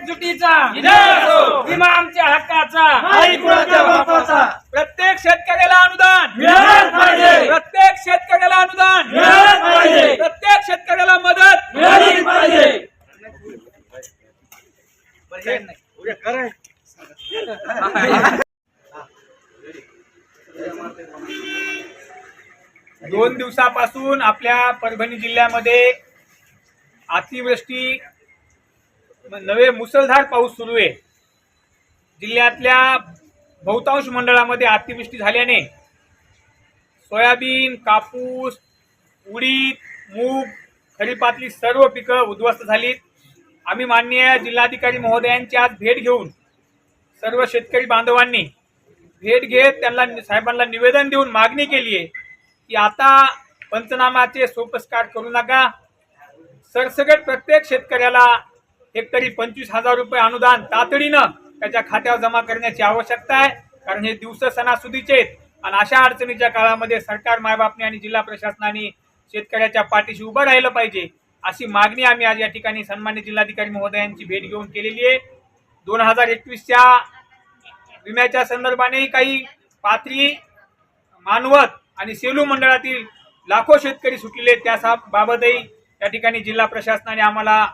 असो. विमा आमच्या हक्काचा. प्रत्येक शेतकऱ्याला अनुदान. मिळालंच पाहिजे. प्रत्येक शेतकऱ्याला अनुदान. मिळालंच पाहिजे. प्रत्येक शेतकऱ्याला मदत. मिळालीच पाहिजे. दोन दिवसापासून आपल्या परभणी जिल्ह्यामध्ये अतिवृष्टी नवे मुसळधार पाऊस सुरू आहे. जिल्ह्यातल्या बहुतांश मंडळामध्ये अतिवृष्टी झाल्याने सोयाबीन कापूस उडीद मूग खरीपातली सर्व पिकं उद्ध्वस्त झालीत. आम्ही माननीय जिल्हाधिकारी महोदयांची आज भेट घेऊन सर्व शेतकरी बांधवांनी भेट घेत त्यांना साहेबांना निवेदन देऊन मागणी केली आहे की आता पंचनामाचे सोपस्कार करू नका. सरसगट प्रत्येक शेतकऱ्याला हेक्टरी पंचवीस हजार रुपये अनुदान तातडीनं त्याच्या खात्यावर जमा करण्याची आवश्यकता आहे. कारण हे दिवस सणासुदीचे आहेत. आणि अशा अडचणीच्या काळामध्ये सरकार मायबापने आणि जिल्हा प्रशासनाने शेतकऱ्याच्या पाठीशी उभं राहिलं पाहिजे अशी मागणी आम्ही आज या ठिकाणी सन्मान्य जिल्हाधिकारी महोदयांची भेट घेऊन केलेली आहे. दोन हजार एकवीसच्या विम्याच्या संदर्भाने काही पात्री मानवत आणि सेलू मंडळातील लाखो शेतकरी सुटलेले त्या सा- बाबतही या ठिकाणी जिल्हा प्रशासनाने आम्हाला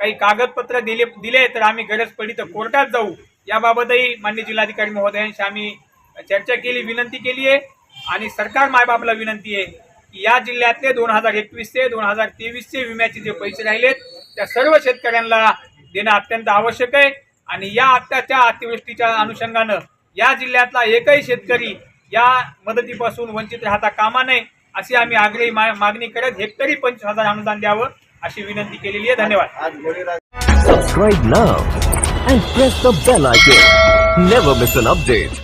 काही कागदपत्र दिले दिले तर आम्ही गरज पडली तर कोर्टात जाऊ. याबाबतही मान्य जिल्हाधिकारी महोदयांशी आम्ही चर्चा केली विनंती केली आहे. आणि सरकार मायबापला विनंती आहे की या जिल्ह्यातले दोन हजार एकवीसचे दोन हजार तेवीसचे विम्याचे जे पैसे राहिलेत त्या सर्व शेतकऱ्यांना देणं अत्यंत आवश्यक आहे. आणि या आत्ताच्या अतिवृष्टीच्या अनुषंगानं या जिल्ह्यातला एकही शेतकरी या मदतीपासून वंचित राहता कामा नये अशी आम्ही आग्रही मा- मागणी करत हेक्टरी पंचवीस हजार अनुदान द्यावं. अशी विनंती केलेली आहे धन्यवाद Subscribe now and press the bell icon. Never miss an update.